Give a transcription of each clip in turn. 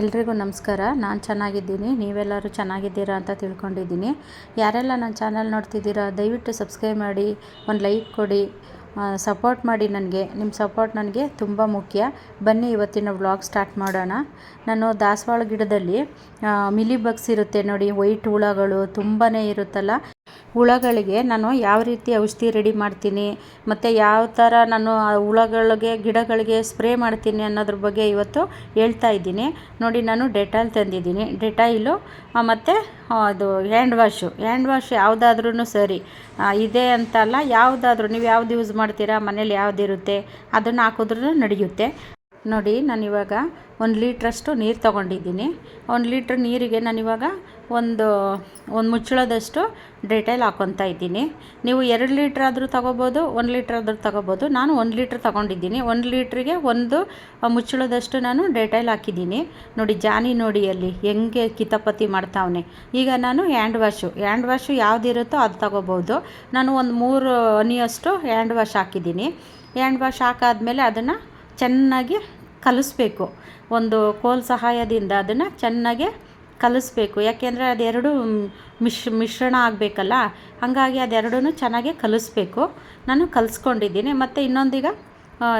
ಎಲ್ರಿಗೂ ನಮಸ್ಕಾರ. ನಾನು ಚೆನ್ನಾಗಿದ್ದೀನಿ. ನೀವೆಲ್ಲರೂ ಚೆನ್ನಾಗಿದ್ದೀರಾ ಅಂತ ತಿಳ್ಕೊಂಡಿದ್ದೀನಿ. ಯಾರೆಲ್ಲ ನನ್ನ ಚಾನಲ್ ನೋಡ್ತಿದ್ದೀರಾ, ದಯವಿಟ್ಟು ಸಬ್ಸ್ಕ್ರೈಬ್ ಮಾಡಿ, ಒಂದು ಲೈಕ್ ಕೊಡಿ ಸಪೋರ್ಟ್ ಮಾಡಿ ನನಗೆ. ನಿಮ್ಮ ಸಪೋರ್ಟ್ ನನಗೆ ತುಂಬ ಮುಖ್ಯ. ಬನ್ನಿ ಇವತ್ತಿನ ವ್ಲಾಗ್ ಸ್ಟಾರ್ಟ್ ಮಾಡೋಣ. ನಾನು ದಾಸವಾಳ ಗಿಡದಲ್ಲಿ ಮಿಲಿ ಬಗ್ಸ್ ಇರುತ್ತೆ ನೋಡಿ, ವೈಟ್ ಹುಳಗಳು ತುಂಬಾ ಇರುತ್ತಲ್ಲ ಹುಳಗಳಿಗೆ ನಾನು ಯಾವ ರೀತಿ ಔಷಧಿ ರೆಡಿ ಮಾಡ್ತೀನಿ, ಮತ್ತು ಯಾವ ಥರ ನಾನು ಆ ಹುಳಗಳಿಗೆ, ಗಿಡಗಳಿಗೆ ಸ್ಪ್ರೇ ಮಾಡ್ತೀನಿ ಅನ್ನೋದ್ರ ಬಗ್ಗೆ ಇವತ್ತು ಹೇಳ್ತಾ ಇದ್ದೀನಿ. ನೋಡಿ, ನಾನು ಡೆಟಾಲ್ ತಂದಿದ್ದೀನಿ. ಡೆಟಾಯಿಲು ಮತ್ತು ಅದು ಹ್ಯಾಂಡ್ ವಾಶು. ಹ್ಯಾಂಡ್ ವಾಶ್ ಯಾವುದಾದ್ರೂ ಸರಿ. ಇದೆ ಅಂತಲ್ಲ ಯಾವುದಾದ್ರೂ ನೀವು ಯಾವ್ದು ಯೂಸ್ ಮಾಡ್ತೀರಾ, ಮನೇಲಿ ಯಾವುದಿರುತ್ತೆ ಅದನ್ನು ಹಾಕಿದ್ರೂ ನಡೆಯುತ್ತೆ. ನೋಡಿ, ನಾನಿವಾಗ ಒಂದು ಲೀಟ್ರಷ್ಟು ನೀರು ತೊಗೊಂಡಿದ್ದೀನಿ. ಒಂದು ಲೀಟ್ರ್ ನೀರಿಗೆ ನಾನಿವಾಗ ಒಂದು ಒಂದು ಮುಚ್ಚಳದಷ್ಟು ಡೆಟೈಲ್ ಹಾಕ್ಕೊತಾ ಇದ್ದೀನಿ. ನೀವು ಎರಡು ಲೀಟ್ರ್ ಆದರೂ ತಗೋಬೋದು, ಒಂದು ಲೀಟ್ರ್ ಆದರೂ ತಗೋಬೋದು. ನಾನು ಒಂದು ಲೀಟ್ರ್ ತಗೊಂಡಿದ್ದೀನಿ. ಒಂದು ಲೀಟ್ರಿಗೆ ಒಂದು ಮುಚ್ಚಳದಷ್ಟು ನಾನು ಡೆಟೈಲ್ ಹಾಕಿದ್ದೀನಿ. ನೋಡಿ, ಜಾನಿ ನೋಡಿ ಅಲ್ಲಿ, ಹೆಂಗೆ ಕಿತಪತಿ ಮಾಡ್ತಾವನೆ. ಈಗ ನಾನು ಹ್ಯಾಂಡ್ ವಾಶು. ಹ್ಯಾಂಡ್ ವಾಶು ಯಾವುದಿರುತ್ತೋ ಅದು ತಗೋಬೋದು. ನಾನು ಒಂದು ಮೂರು ಹನಿಯಷ್ಟು ಹ್ಯಾಂಡ್ ವಾಶ್ ಹಾಕಿದ್ದೀನಿ. ಹ್ಯಾಂಡ್ ವಾಶ್ ಹಾಕಾದ್ಮೇಲೆ ಅದನ್ನು ಚೆನ್ನಾಗಿ ಕಲಿಸ್ಬೇಕು. ಒಂದು ಕೋಲ್ ಸಹಾಯದಿಂದ ಅದನ್ನು ಚೆನ್ನಾಗಿ ಕಲಿಸ್ಬೇಕು. ಯಾಕೆಂದರೆ ಅದೆರಡು ಮಿಶ್, ಮಿಶ್ರಣ ಆಗಬೇಕಲ್ಲ? ಹಾಗಾಗಿ ಅದೆರಡೂ ಚೆನ್ನಾಗಿ ಕಲಿಸ್ಬೇಕು. ನಾನು ಕಲಿಸ್ಕೊಂಡಿದ್ದೀನಿ. ಮತ್ತು ಇನ್ನೊಂದೀಗ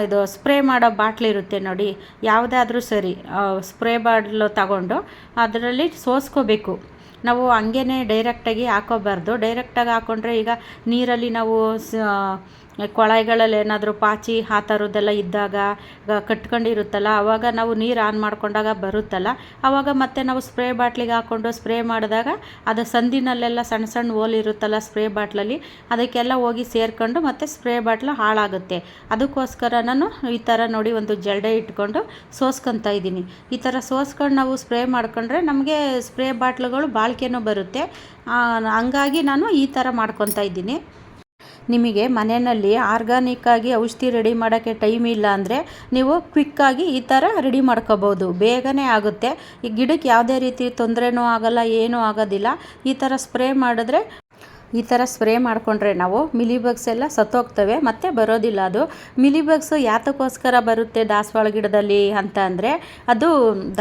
ಇದು ಸ್ಪ್ರೇ ಮಾಡೋ ಬಾಟ್ಲಿರುತ್ತೆ ನೋಡಿ. ಯಾವುದಾದ್ರೂ ಸರಿ ಸ್ಪ್ರೇ ಬಾಟ್ಲು ತಗೊಂಡು ಅದರಲ್ಲಿ ಸೋಸ್ಕೋಬೇಕು. ನಾವು ಹಂಗೇ ಡೈರೆಕ್ಟಾಗಿ ಹಾಕೋಬಾರ್ದು. ಡೈರೆಕ್ಟಾಗಿ ಹಾಕ್ಕೊಂಡ್ರೆ ಈಗ ನೀರಲ್ಲಿ ನಾವು ಕೊಳಾಯಿಗಳಲ್ಲಿ ಏನಾದರೂ ಪಾಚಿ ಆ ಥರದ್ದೆಲ್ಲ ಇದ್ದಾಗ ಕಟ್ಕೊಂಡಿರುತ್ತಲ್ಲ ಆವಾಗ ನಾವು ನೀರು ಆನ್ ಮಾಡಿಕೊಂಡಾಗ ಬರುತ್ತಲ್ಲ ಆವಾಗ ಮತ್ತೆ ನಾವು ಸ್ಪ್ರೇ ಬಾಟ್ಲಿಗೆ ಹಾಕ್ಕೊಂಡು ಸ್ಪ್ರೇ ಮಾಡಿದಾಗ ಅದು ಸಂದಿನಲ್ಲೆಲ್ಲ ಸಣ್ಣ ಸಣ್ಣ ಹೋಲ್ ಇರುತ್ತಲ್ಲ ಸ್ಪ್ರೇ ಬಾಟ್ಲಲ್ಲಿ, ಅದಕ್ಕೆಲ್ಲ ಹೋಗಿ ಸೇರ್ಕೊಂಡು ಮತ್ತೆ ಸ್ಪ್ರೇ ಬಾಟ್ಲು ಹಾಳಾಗುತ್ತೆ. ಅದಕ್ಕೋಸ್ಕರ ನಾನು ಈ ಥರ ನೋಡಿ ಒಂದು ಜಲ್ಡೆ ಇಟ್ಕೊಂಡು ಸೋಸ್ಕೊತಾ ಇದ್ದೀನಿ. ಈ ಥರ ಸೋಸ್ಕೊಂಡು ನಾವು ಸ್ಪ್ರೇ ಮಾಡ್ಕೊಂಡ್ರೆ ನಮಗೆ ಸ್ಪ್ರೇ ಬಾಟ್ಲುಗಳು ಬಾಳಿಕೆನೂ ಬರುತ್ತೆ. ಹಂಗಾಗಿ ನಾನು ಈ ಥರ ಮಾಡ್ಕೊತಾ ಇದ್ದೀನಿ. ನಿಮಗೆ ಮನೆಯಲ್ಲಿ ಆರ್ಗಾನಿಕ್ಕಾಗಿ ಔಷಧಿ ರೆಡಿ ಮಾಡೋಕ್ಕೆ ಟೈಮ್ ಇಲ್ಲ ಅಂದರೆ ನೀವು ಕ್ವಿಕ್ಕಾಗಿ ಈ ಥರ ರೆಡಿ ಮಾಡ್ಕೋಬೋದು ಬೇಗನೆ ಆಗುತ್ತೆ. ಈ ಗಿಡಕ್ಕೆ ಯಾವುದೇ ರೀತಿ ತೊಂದರೆನೂ ಆಗಲ್ಲ, ಏನೂ ಆಗೋದಿಲ್ಲ. ಈ ಥರ ಸ್ಪ್ರೇ ಮಾಡಿದ್ರೆ ಈ ಥರ ಸ್ಪ್ರೇ ಮಾಡಿಕೊಂಡ್ರೆ ನಾವು ಮಿಲಿಬಗ್ಸ್ ಎಲ್ಲ ಸತ್ತೋಗ್ತವೆ, ಮತ್ತೆ ಬರೋದಿಲ್ಲ ಅದು. ಮಿಲಿಬಗ್ಸ್ ಯಾತಕ್ಕೋಸ್ಕರ ಬರುತ್ತೆ ದಾಸವಾಳ ಗಿಡದಲ್ಲಿ ಅಂತ ಅಂದರೆ, ಅದು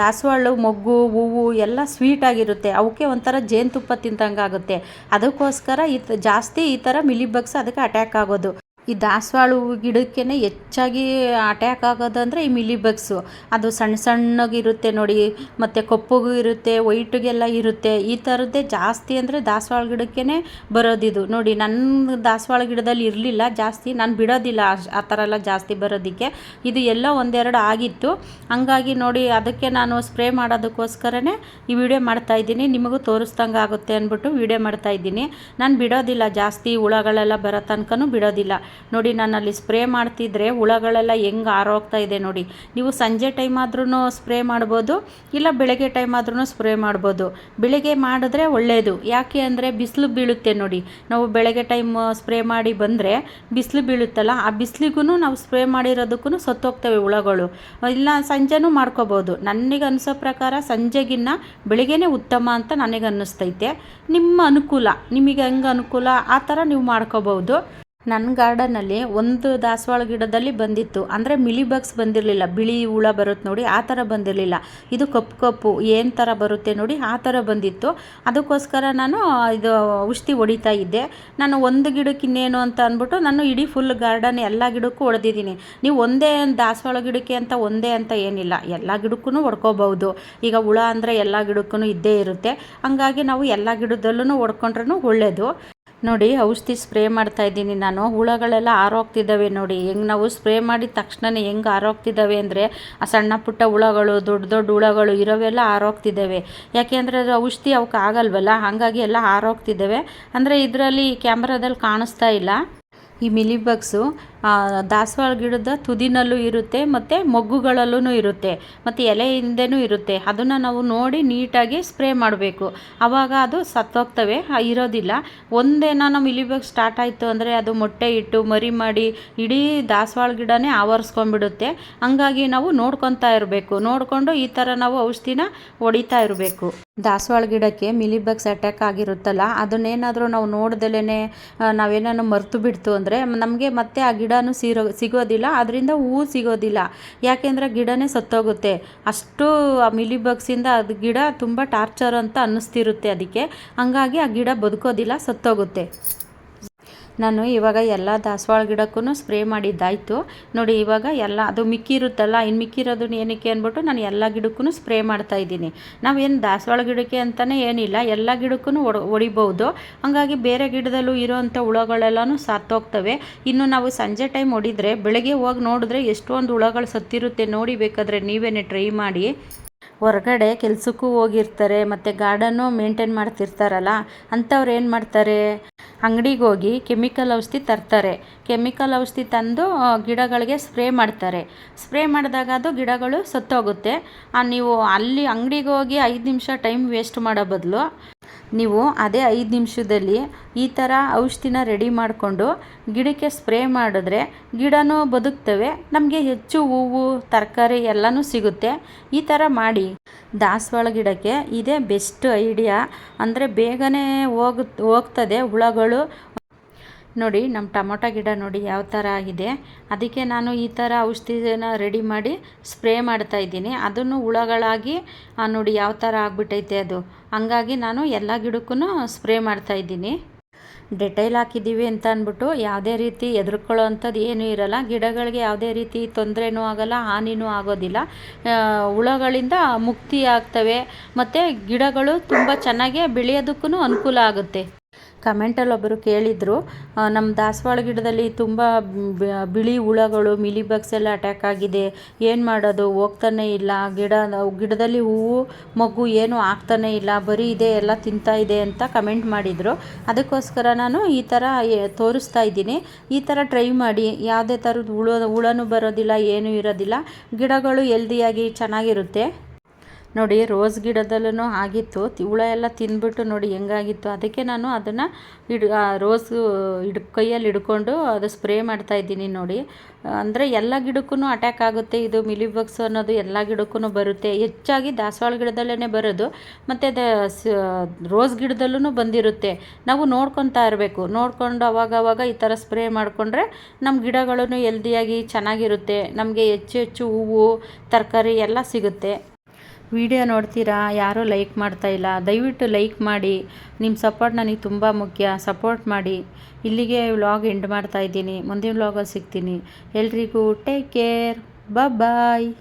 ದಾಸವಾಳ ಮೊಗ್ಗು, ಹೂವು ಎಲ್ಲ ಸ್ವೀಟಾಗಿರುತ್ತೆ ಅವಕ್ಕೆ ಒಂಥರ ಜೇನುತುಪ್ಪ ತಿಂದಂಗೆ ಆಗುತ್ತೆ ಅದಕ್ಕೋಸ್ಕರ ಈ ಜಾಸ್ತಿ ಈ ಥರ ಮಿಲಿಬಗ್ಸ್ ಅದಕ್ಕೆ ಅಟ್ಯಾಕ್ ಆಗೋದು. ಈ ದಾಸವಾಳ ಹೂವು ಗಿಡಕ್ಕೆ ಹೆಚ್ಚಾಗಿ ಅಟ್ಯಾಕ್ ಆಗೋದಂದರೆ ಈ ಮಿಲಿಬಗ್ಸು ಅದು ಸಣ್ಣ ಸಣ್ಣಗಿರುತ್ತೆ ನೋಡಿ, ಮತ್ತು ಕಪ್ಪಗೂ ಇರುತ್ತೆ, ವೈಟಿಗೆಲ್ಲ ಇರುತ್ತೆ. ಈ ಥರದ್ದೇ ಜಾಸ್ತಿ ಅಂದರೆ ದಾಸವಾಳ ಗಿಡಕ್ಕೇ ಬರೋದಿದು ನೋಡಿ ನನ್ನ ದಾಸವಾಳ ಗಿಡದಲ್ಲಿ ಇರಲಿಲ್ಲ, ಜಾಸ್ತಿ ನಾನು ಬಿಡೋದಿಲ್ಲ ಆ ಥರ ಎಲ್ಲ ಜಾಸ್ತಿ ಬರೋದಕ್ಕೆ. ಇದು ಎಲ್ಲ ಒಂದೆರಡು ಆಗಿತ್ತು. ಹಂಗಾಗಿ ನೋಡಿ, ಅದಕ್ಕೆ ನಾನು ಸ್ಪ್ರೇ ಮಾಡೋದಕ್ಕೋಸ್ಕರನೇ ಈ ವಿಡಿಯೋ ಮಾಡ್ತಾ ಇದ್ದೀನಿ. ನಿಮಗೂ ತೋರಿಸ್ದಂಗೆ ಆಗುತ್ತೆ ಅಂದ್ಬಿಟ್ಟು ವಿಡಿಯೋ ಮಾಡ್ತಾ ಇದ್ದೀನಿ. ನಾನು ಬಿಡೋದಿಲ್ಲ ಜಾಸ್ತಿ, ಹುಳಗಳೆಲ್ಲ ಬರೋ ತನಕನೂ ಬಿಡೋದಿಲ್ಲ. ನೋಡಿ ನಾನು ಅಲ್ಲಿ ಸ್ಪ್ರೇ ಮಾಡ್ತಿದ್ರೆ ಹುಳಗಳೆಲ್ಲ ಹೆಂಗೆ ಆರೋಗ್ತಾ ಇದೆ ನೋಡಿ. ನೀವು ಸಂಜೆ ಟೈಮ್ ಆದ್ರೂ ಸ್ಪ್ರೇ ಮಾಡ್ಬೋದು, ಇಲ್ಲ ಬೆಳಗ್ಗೆ ಟೈಮ್ ಆದ್ರೂ ಸ್ಪ್ರೇ ಮಾಡ್ಬೋದು. ಬೆಳಗ್ಗೆ ಮಾಡಿದ್ರೆ ಒಳ್ಳೆಯದು ಯಾಕೆ ಅಂದರೆ ಬಿಸಿಲು ಬೀಳುತ್ತೆ ನೋಡಿ. ನಾವು ಬೆಳಗ್ಗೆ ಟೈಮ್ ಸ್ಪ್ರೇ ಮಾಡಿ ಬಂದರೆ ಬಿಸಿಲು ಬೀಳುತ್ತಲ್ಲ, ಆ ಬಿಸಿಲಿಗೂ ನಾವು ಸ್ಪ್ರೇ ಮಾಡಿರೋದಕ್ಕೂ ಸತ್ತೋಗ್ತವೆ ಹುಳಗಳು. ಇಲ್ಲ, ಸಂಜೆನೂ ಮಾಡ್ಕೋಬೋದು. ನನಗೆ ಅನಿಸೋ ಪ್ರಕಾರ ಸಂಜೆಗಿನ್ನ ಬೆಳಗ್ಗೆನೇ ಉತ್ತಮ ಅಂತ ನನಗೆ ಅನ್ನಿಸ್ತೈತೆ ನಿಮ್ಮ ಅನುಕೂಲ. ನಿಮಗೆ ಹೆಂಗೆ ಅನುಕೂಲ? ಆ ಥರ ನೀವು ಮಾಡ್ಕೋಬೋದು ನನ್ನ ಗಾರ್ಡನಲ್ಲಿ ಒಂದು ದಾಸವಾಳ ಗಿಡದಲ್ಲಿ ಬಂದಿತ್ತು. ಅಂದರೆ ಮಿಲಿ ಬಗ್ಸ್ ಬಂದಿರಲಿಲ್ಲ. ಬಿಳಿ ಹುಳ ಬರುತ್ತೆ ನೋಡಿ ಆ ಥರ ಬಂದಿರಲಿಲ್ಲ. ಇದು ಕಪ್ಪು ಕಪ್ಪು, ಏನು ಥರ ಬರುತ್ತೆ ನೋಡಿ ಆ ಥರ ಬಂದಿತ್ತು. ಅದಕ್ಕೋಸ್ಕರ ನಾನು ಇದು ಔಷಧಿ ಹೊಡಿತಾ ಇದ್ದೆ. ನಾನು ಒಂದು ಗಿಡಕ್ಕೆ ಇನ್ನೇನು ಅಂತ ಅಂದ್ಬಿಟ್ಟು ನಾನು ಇಡೀ ಫುಲ್ ಗಾರ್ಡನ್ ಎಲ್ಲ ಗಿಡಕ್ಕೂ ಹೊಡೆದಿದ್ದೀನಿ. ನೀವು ಒಂದೇ ದಾಸವಾಳ ಗಿಡಕ್ಕೆ ಅಂತ, ಒಂದೇ ಅಂತ ಏನಿಲ್ಲ. ಎಲ್ಲ ಗಿಡಕ್ಕೂ ಹೊಡ್ಕೋಬಹುದು. ಈಗ ಹುಳ ಅಂದರೆ ಎಲ್ಲ ಗಿಡಕ್ಕೂ ಇದ್ದೇ ಇರುತ್ತೆ. ಹಂಗಾಗಿ ನಾವು ಎಲ್ಲ ಗಿಡದಲ್ಲೂ ಹೊಡ್ಕೊಂಡ್ರೂ ಒಳ್ಳೆಯದು ನೋಡಿ, ಔಷಧಿ ಸ್ಪ್ರೇ ಮಾಡ್ತಾ ಇದ್ದೀನಿ ನಾನು. ಹುಳಗಳೆಲ್ಲ ಆರೋಗ್ತಿದ್ದಾವೆ ನೋಡಿ. ಹೆಂಗೆ ನಾವು ಸ್ಪ್ರೇ ಮಾಡಿದ ತಕ್ಷಣನೇ ಹೆಂಗೆ ಆರೋಗ್ತಿದ್ದಾವೆ ಅಂದರೆ, ಆ ಸಣ್ಣ ಪುಟ್ಟ ಹುಳಗಳು, ದೊಡ್ಡ ದೊಡ್ಡ ಹುಳಗಳು ಇರೋವೆಲ್ಲ ಆರೋಗ್ತಿದ್ದಾವೆ. ಯಾಕೆಂದರೆ ಅದು ಔಷಧಿ ಅವಕ್ಕೆ ಆಗಲ್ವಲ್ಲ? ಹಾಗಾಗಿ ಎಲ್ಲ ಆರೋಗ್ತಿದ್ದಾವೆ. ಅಂದರೆ ಇದರಲ್ಲಿ ಕ್ಯಾಮ್ರಾದಲ್ಲಿ ಕಾಣಿಸ್ತಾ ಇಲ್ಲ. ಈ ಮಿಲಿಬಗ್ಸು ದಾಸವಾಳ ಗಿಡದ ತುದಿನಲ್ಲೂ ಇರುತ್ತೆ ಮತ್ತು ಮೊಗ್ಗುಗಳಲ್ಲೂ ಇರುತ್ತೆ, ಮತ್ತು ಎಲೆ ಹಿಂದೆನೂ ಇರುತ್ತೆ. ಅದನ್ನು ನಾವು ನೋಡಿ ನೀಟಾಗಿ ಸ್ಪ್ರೇ ಮಾಡಬೇಕು. ಆವಾಗ ಅದು ಸತ್ತೋಗ್ತವೆ ಇರೋದಿಲ್ಲ. ಒಂದೇನೋ ಇಲಿಬೇಕು ಸ್ಟಾರ್ಟ್ ಆಯಿತು ಅಂದರೆ ಅದು ಮೊಟ್ಟೆ ಇಟ್ಟು ಮರಿ ಮಾಡಿ ಇಡೀ ದಾಸವಾಳ ಗಿಡನೇ ಆವರಿಸ್ಕೊಂಡ್ಬಿಡುತ್ತೆ. ಹಂಗಾಗಿ ನಾವು ನೋಡ್ಕೊತಾ ಇರಬೇಕು. ನೋಡಿಕೊಂಡು ಈ ಥರ ನಾವು ಔಷಧಿನ ಹೊಡಿತಾ ಇರಬೇಕು. ದಾಸವಾಳ ಗಿಡಕ್ಕೆ ಮಿಲಿಬಗ್ಸ್ ಅಟ್ಯಾಕ್ ಆಗಿರುತ್ತಲ್ಲ, ಅದನ್ನೇನಾದರೂ ನಾವು ನೋಡ್ದಲೇ ನಾವೇನಾದ್ರು ಮರೆತು ಬಿಡ್ತು ಅಂದರೆ ನಮಗೆ ಮತ್ತೆ ಆ ಗಿಡ ಗಿಡನೂ ಸಿರೋ, ಸಿಗೋದಿಲ್ಲ ಅದರಿಂದ ಹೂವು ಸಿಗೋದಿಲ್ಲ. ಯಾಕೆಂದರೆ ಗಿಡನೇ ಸತ್ತೋಗುತ್ತೆ. ಅಷ್ಟು ಆ ಮಿಲಿ ಬಗ್ಸಿಂದ ಅದು ಗಿಡ ತುಂಬ ಟಾರ್ಚರ್ ಅಂತ ಅನ್ನಿಸ್ತಿರುತ್ತೆ ಅದಕ್ಕೆ. ಹಂಗಾಗಿ ಆ ಗಿಡ ಬದುಕೋದಿಲ್ಲ, ಸತ್ತೋಗುತ್ತೆ. ನಾನು ಇವಾಗ ಎಲ್ಲ ದಾಸವಾಳ ಗಿಡಕ್ಕೂ ಸ್ಪ್ರೇ ಮಾಡಿದ್ದಾಯಿತು. ನೋಡಿ, ಇವಾಗ ಎಲ್ಲ ಅದು ಮಿಕ್ಕಿರುತ್ತಲ್ಲ ಇನ್ನು ಮಿಕ್ಕಿರೋದನ್ನ ಏನಕ್ಕೆ ಅಂದ್ಬಿಟ್ಟು ನಾನು ಎಲ್ಲ ಗಿಡಕ್ಕೂ ಸ್ಪ್ರೇ ಮಾಡ್ತಾ ಇದ್ದೀನಿ. ನಾವೇನು ದಾಸವಾಳ ಗಿಡಕ್ಕೆ ಅಂತಲೇ ಏನಿಲ್ಲ, ಎಲ್ಲ ಗಿಡಕ್ಕೂ ಒಡ ಹೊಡಿಬೋದು ಹಾಗಾಗಿ ಬೇರೆ ಗಿಡದಲ್ಲೂ ಇರೋವಂಥ ಹುಳಗಳೆಲ್ಲನೂ ಸತ್ತೋಗ್ತವೆ ಇನ್ನು ನಾವು ಸಂಜೆ ಟೈಮ್ ಹೊಡಿದ್ರೆ ಬೆಳಗ್ಗೆ ಹೋಗಿ ನೋಡಿದ್ರೆ ಎಷ್ಟೊಂದು ಹುಳಗಳು ಸತ್ತಿರುತ್ತೆ ನೋಡಿ ಬೇಕಾದರೆ ನೀವೇನೇ ಟ್ರೈ ಮಾಡಿ. ಹೊರಗಡೆ ಕೆಲಸಕ್ಕೂ ಹೋಗಿರ್ತಾರೆ, ಮತ್ತು ಗಾರ್ಡನ್ನು ಮೇಂಟೈನ್ ಮಾಡ್ತಿರ್ತಾರಲ್ಲ, ಅಂಥವ್ರು ಏನು ಮಾಡ್ತಾರೆ? ಅಂಗಡಿಗೆ ಹೋಗಿ ಕೆಮಿಕಲ್ ಔಷಧಿ ತರ್ತಾರೆ. ಕೆಮಿಕಲ್ ಔಷಧಿ ತಂದು ಗಿಡಗಳಿಗೆ ಸ್ಪ್ರೇ ಮಾಡ್ತಾರೆ. ಸ್ಪ್ರೇ ಮಾಡಿದಾಗ ಅದು ಗಿಡಗಳು ಸತ್ತೋಗುತ್ತೆ. ನೀವು ಅಲ್ಲಿ ಅಂಗಡಿಗೆ ಹೋಗಿ ಐದು ನಿಮಿಷ ಟೈಮ್ ವೇಸ್ಟ್ ಮಾಡೋ ಬದಲು ನೀವು ಅದೇ ಐದು ನಿಮಿಷದಲ್ಲಿ ಈ ಥರ ಔಷಧಿನ ರೆಡಿ ಮಾಡಿಕೊಂಡು ಗಿಡಕ್ಕೆ ಸ್ಪ್ರೇ ಮಾಡಿದ್ರೆ ಗಿಡನೂ ಬದುಕ್ತವೆ, ನಮಗೆ ಹೆಚ್ಚು ಹೂವು, ತರಕಾರಿ ಎಲ್ಲನೂ ಸಿಗುತ್ತೆ. ಈ ಥರ ಮಾಡಿ. ದಾಸವಾಳ ಗಿಡಕ್ಕೆ ಇದೇ ಬೆಸ್ಟ್ ಐಡಿಯಾ. ಅಂದರೆ ಬೇಗನೆ ಹೋಗ, ಹೋಗ್ತದೆ ಹುಳಗಳು. ನೋಡಿ ನಮ್ಮ ಟೊಮೊಟೊ ಗಿಡ ನೋಡಿ ಯಾವ ಥರ ಆಗಿದೆ. ಅದಕ್ಕೆ ನಾನು ಈ ಥರ ಔಷಧಿನ ರೆಡಿ ಮಾಡಿ ಸ್ಪ್ರೇ ಮಾಡ್ತಾ ಇದ್ದೀನಿ. ಅದನ್ನು ಹುಳಗಳಾಗಿ ನೋಡಿ ಯಾವ ಥರ ಆಗಿಬಿಟ್ಟೈತೆ ಅದು. ಹಂಗಾಗಿ ನಾನು ಎಲ್ಲ ಗಿಡಕ್ಕೂ ಸ್ಪ್ರೇ ಮಾಡ್ತಾ ಇದ್ದೀನಿ. ಡೆಟೈಲ್ ಹಾಕಿದ್ದೀವಿ ಅಂತ ಅಂದ್ಬಿಟ್ಟು ಯಾವುದೇ ರೀತಿ ಎದುರ್ಕೊಳ್ಳೋ ಅಂಥದ್ದು ಏನೂ ಇರಲ್ಲ. ಗಿಡಗಳಿಗೆ ಯಾವುದೇ ರೀತಿ ತೊಂದರೆನೂ ಆಗಲ್ಲ, ಹಾನಿನೂ ಆಗೋದಿಲ್ಲ. ಹುಳಗಳಿಂದ ಮುಕ್ತಿ ಆಗ್ತವೆ. ಮತ್ತು ಗಿಡಗಳು ತುಂಬ ಚೆನ್ನಾಗಿ ಬೆಳೆಯೋದಕ್ಕೂ ಅನುಕೂಲ ಆಗುತ್ತೆ. ಕಮೆಂಟಲ್ಲಿ ಒಬ್ಬರು ಕೇಳಿದರು ನಮ್ಮ ದಾಸವಾಳ ಗಿಡದಲ್ಲಿ ತುಂಬ ಬಿಳಿ ಹುಳಗಳು ಮಿಲಿ ಬಗ್ಸ್ ಎಲ್ಲ ಅಟ್ಯಾಕ್ ಆಗಿದೆ. ಏನು ಮಾಡೋದು? ಹೋಗ್ತಾನೆ ಇಲ್ಲ. ಗಿಡ ಗಿಡದಲ್ಲಿ ಹೂವು, ಮಗು ಏನೂ ಆಗ್ತಾನೆ ಇಲ್ಲ. ಬರೀ ಇದೆ, ಎಲ್ಲ ತಿಂತಾ ಇದೆ ಅಂತ ಕಮೆಂಟ್ ಮಾಡಿದರು. ಅದಕ್ಕೋಸ್ಕರ ನಾನು ಈ ಥರ ತೋರಿಸ್ತಾ ಇದ್ದೀನಿ. ಈ ಥರ ಟ್ರೈ ಮಾಡಿ. ಯಾವುದೇ ಥರದ ಹುಳ ಹುಳನೂ ಬರೋದಿಲ್ಲ, ಏನೂ ಇರೋದಿಲ್ಲ. ಗಿಡಗಳು ಎಲ್ದಿಯಾಗಿ ಚೆನ್ನಾಗಿರುತ್ತೆ. ನೋಡಿ, ರೋಸ್ ಗಿಡದಲ್ಲೂ ಆಗಿತ್ತು. ಹುಳ ಎಲ್ಲ ತಿಂದ್ಬಿಟ್ಟು ನೋಡಿ ಹೆಂಗಾಗಿತ್ತು. ಅದಕ್ಕೆ ನಾನು ಅದನ್ನು ಹಿಡ್ ರೋಸ್ ಹಿಡ್ ಕೈಯಲ್ಲಿ ಹಿಡ್ಕೊಂಡು ಅದು ಸ್ಪ್ರೇ ಮಾಡ್ತಾ ಇದ್ದೀನಿ ನೋಡಿ. ಅಂದರೆ ಎಲ್ಲ ಗಿಡಕ್ಕೂ ಅಟ್ಯಾಕ್ ಆಗುತ್ತೆ. ಇದು ಮಿಲಿ ಬಗ್ಸ್ ಅನ್ನೋದು ಎಲ್ಲ ಗಿಡಕ್ಕೂ ಬರುತ್ತೆ. ಹೆಚ್ಚಾಗಿ ದಾಸವಾಳ ಗಿಡದಲ್ಲೇ ಬರೋದು. ಮತ್ತು ಅದು ರೋಸ್ ಗಿಡದಲ್ಲೂ ಬಂದಿರುತ್ತೆ. ನಾವು ನೋಡ್ಕೊತಾ ಇರಬೇಕು. ನೋಡಿಕೊಂಡು ಅವಾಗವಾಗ ಈ ಥರ ಸ್ಪ್ರೇ ಮಾಡಿಕೊಂಡ್ರೆ ನಮ್ಮ ಗಿಡಗಳೂ ಹೆಲ್ದಿಯಾಗಿ ಚೆನ್ನಾಗಿರುತ್ತೆ. ನಮಗೆ ಹೆಚ್ಚು ಹೆಚ್ಚು ಹೂವು, ತರಕಾರಿ ಎಲ್ಲ ಸಿಗುತ್ತೆ. ವಿಡಿಯೋ ನೋಡ್ತೀರಾ? ಯಾರೂ ಲೈಕ್ ಮಾಡ್ತಾ ಇಲ್ಲ. ದಯವಿಟ್ಟು ಲೈಕ್ ಮಾಡಿ. ನಿಮ್ಮ ಸಪೋರ್ಟ್ ನನಗೆ ತುಂಬ ಮುಖ್ಯ. ಸಪೋರ್ಟ್ ಮಾಡಿ. ಇಲ್ಲಿಗೆ ವ್ಲಾಗ್ ಎಂಡ್ ಮಾಡ್ತಾ ಇದ್ದೀನಿ. ಮುಂದಿನ ವ್ಲಾಗಲ್ಲಿ ಸಿಗ್ತೀನಿ. ಎಲ್ರಿಗೂ ಟೇಕ್ ಕೇರ್. ಬಾಯ್